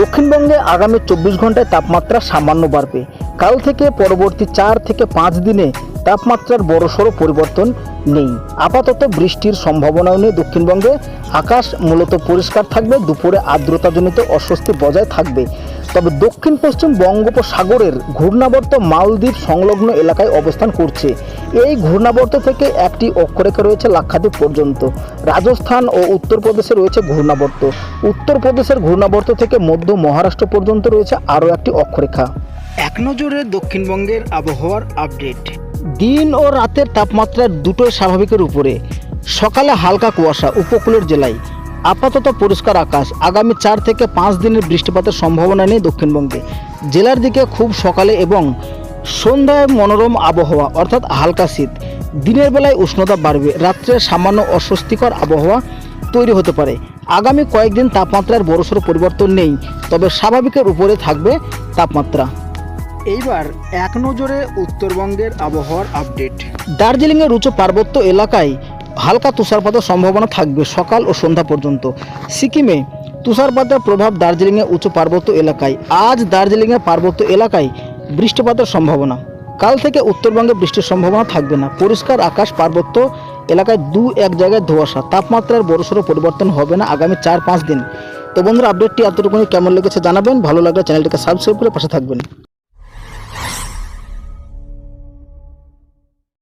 দক্ষিণবঙ্গে আগামী চব্বিশ ঘন্টায় তাপমাত্রা সামান্য বাড়বে। কাল থেকে পরবর্তী চার থেকে পাঁচ দিনে তাপমাত্রার বড়সড় পরিবর্তন নেই। আপাতত বৃষ্টির সম্ভাবনাও নেই দক্ষিণবঙ্গে। আকাশ মূলত পরিষ্কার থাকবে, দুপুরে আর্দ্রতাজনিত অস্বস্তি বজায় থাকবে। তবে দক্ষিণ পশ্চিম বঙ্গোপসাগরের ঘূর্ণাবর্ত মালদ্বীপ সংলগ্ন এলাকায় অবস্থান করছে। এই ঘূর্ণাবর্ত থেকে একটি অক্ষরেখা রয়েছে লাক্ষাদ্বীপ পর্যন্ত। রাজস্থান ও উত্তরপ্রদেশে রয়েছে ঘূর্ণাবর্ত। উত্তরপ্রদেশের ঘূর্ণাবর্ত থেকে মধ্য মহারাষ্ট্র পর্যন্ত রয়েছে আরও একটি অক্ষরেখা। এক নজরে দক্ষিণবঙ্গের আবহাওয়ার আপডেট। দিন ও রাতের তাপমাত্রা দুটোই স্বাভাবিকের উপরে। সকালে হালকা কুয়াশা উপকূলের জেলায়। আপাতত পরিষ্কার আকাশ। আগামী চার থেকে পাঁচ দিনের বৃষ্টিপাতের সম্ভাবনা নেই দক্ষিণবঙ্গে। জেলার দিকে খুব সকালে এবং সন্ধ্যায় মনোরম আবহাওয়া অর্থাৎ হালকা শীত। দিনের বেলায় উষ্ণতা বাড়বে। রাত্রে সামান্য অস্বস্তিকর আবহাওয়া তৈরি হতে পারে। আগামী কয়েকদিন তাপমাত্রার বড়সড় পরিবর্তন নেই তবে স্বাভাবিকের উপরে থাকবে তাপমাত্রা। এইবার এক নজরে উত্তরবঙ্গের আবহাওয়ার আপডেট। দার্জিলিংয়ের উঁচু পার্বত্য এলাকায় হালকা তুষারপাতের সম্ভাবনা থাকবে সকাল ও সন্ধ্যা পর্যন্ত। সিকিমে তুষারপাতের প্রভাব দার্জিলিংয়ের উঁচু পার্বত্য এলাকায়। আজ দার্জিলিংয়ের পার্বত্য এলাকায় বৃষ্টিপাতের সম্ভাবনা। কাল থেকে উত্তরবঙ্গে বৃষ্টির সম্ভাবনা থাকবে না। পরিষ্কার আকাশ পার্বত্য এলাকায় দু এক জায়গায় ধোঁয়াশা। তাপমাত্রার বড়সড় পরিবর্তন হবে না আগামী চার পাঁচ দিন। তো বন্ধুরা আপডেটটি এতটুকুনি কেমন লেগেছে জানাবেন। ভালো লাগলে চ্যানেলটিকে সাবস্ক্রাইব করে পাশে থাকবেন।